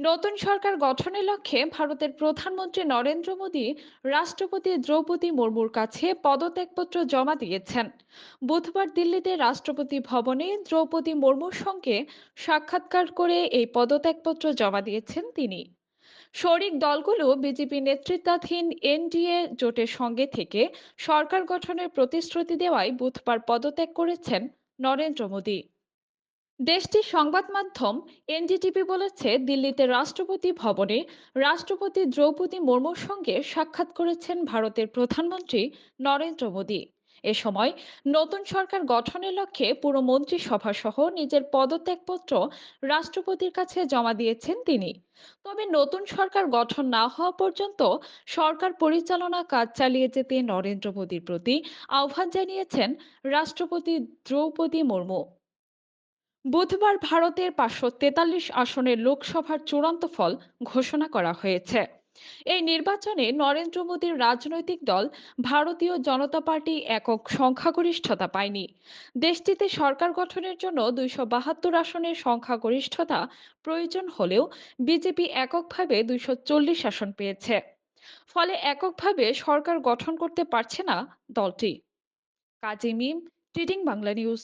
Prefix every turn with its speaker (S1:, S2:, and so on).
S1: নতুন সরকার গঠনের লক্ষ্যে ভারতের প্রধানমন্ত্রী নরেন্দ্র মোদী রাষ্ট্রপতি দ্রৌপদী মুর্মুর কাছে পদত্যাগপত্র জমা দিয়েছেন। বুধবার দিল্লিতে রাষ্ট্রপতি ভবনে দ্রৌপদী মুর্মুর সঙ্গে সাক্ষাৎকার করে এই পদত্যাগপত্র জমা দিয়েছেন তিনি। শরিক দলগুলো বিজেপি নেতৃত্বাধীন এনডিএ জোটের সঙ্গে থেকে সরকার গঠনের প্রতিশ্রুতি দেওয়ায় বুধবার পদত্যাগ করেছেন নরেন্দ্র মোদী। দেশটির সংবাদ মাধ্যম এনডিটিভি বলেছে, দিল্লিতে রাষ্ট্রপতি ভবনে রাষ্ট্রপতি দ্রৌপদী মুর্মুর সঙ্গে সাক্ষাৎ করেছেন ভারতের প্রধানমন্ত্রী নরেন্দ্র মোদী। এ সময় নতুন সরকার গঠনের লক্ষ্যে পুরো মন্ত্রিসভা সহ নিজের পদত্যাগপত্র রাষ্ট্রপতির কাছে জমা দিয়েছেন তিনি। তবে নতুন সরকার গঠন না হওয়া পর্যন্ত সরকার পরিচালনা কাজ চালিয়ে যেতে নরেন্দ্র মোদীর প্রতি আহ্বান জানিয়েছেন রাষ্ট্রপতি দ্রৌপদী মুর্মু। বুধবার ভারতের পাঁচশো তেতাল্লিশ আসনের লোকসভার চূড়ান্ত ফল ঘোষণা করা হয়েছে। এই নির্বাচনে নরেন্দ্র মোদীর রাজনৈতিক দল ভারতীয় জনতা পার্টি একক সংখ্যাগরিষ্ঠতা পায়নি। দেশটিতে সরকার গঠনের জন্য দুইশো বাহাত্তর আসনের সংখ্যাগরিষ্ঠতা প্রয়োজন হলেও বিজেপি এককভাবে দুইশো চল্লিশ আসন পেয়েছে। ফলে এককভাবে সরকার গঠন করতে পারছে না দলটি। Kazi Mim trending Bangla news.